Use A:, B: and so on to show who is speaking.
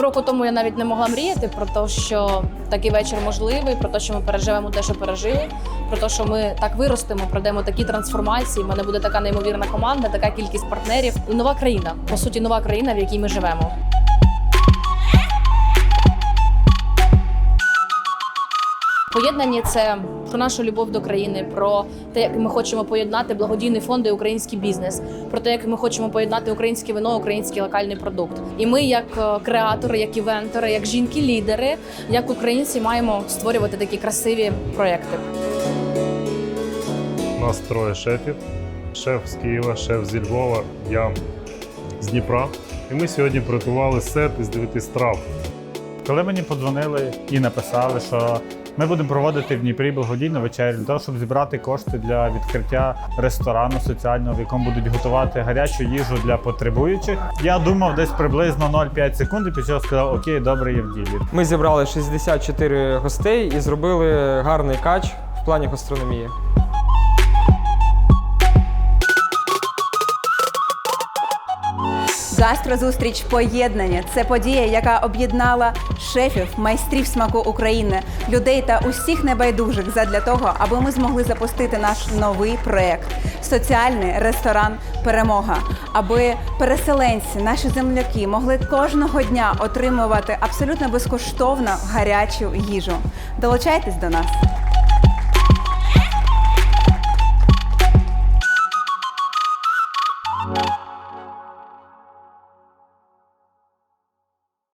A: року тому я навіть не могла мріяти про те, що такий вечір можливий, про те, що ми переживемо те, що пережили, про те, що ми так виростемо, пройдемо такі трансформації. У мене буде така неймовірна команда, така кількість партнерів і нова країна. По суті, нова країна, в якій ми живемо. Поєднання це про нашу любов до країни, про те, як ми хочемо поєднати благодійний фонд і український бізнес, про те, як ми хочемо поєднати українське вино, український локальний продукт. І ми, як е, креатори, як івентори, як жінки-лідери, як українці, маємо створювати такі красиві проекти.
B: У нас троє шефів. Шеф з Києва, шеф зі Львова, я з Дніпра. І ми сьогодні приготували сет із дев'яти страв.
C: Коли мені подзвонили і написали, що ми будемо проводити в Дніпрі благодійну вечерю для того, щоб зібрати кошти для відкриття ресторану соціального, в якому будуть готувати гарячу їжу для потребуючих. Я думав десь приблизно 0,5 секунд і після сказав, окей, добре, є в ділі.
D: Ми зібрали 64 гостей і зробили гарний кач в плані гастрономії.
E: Гастрозустріч поєднання це подія, яка об'єднала шефів, майстрів смаку України, людей та усіх небайдужих задля того, аби ми змогли запустити наш новий проект соціальний ресторан Перемога, аби переселенці, наші земляки могли кожного дня отримувати абсолютно безкоштовно гарячу їжу. Долучайтесь до нас.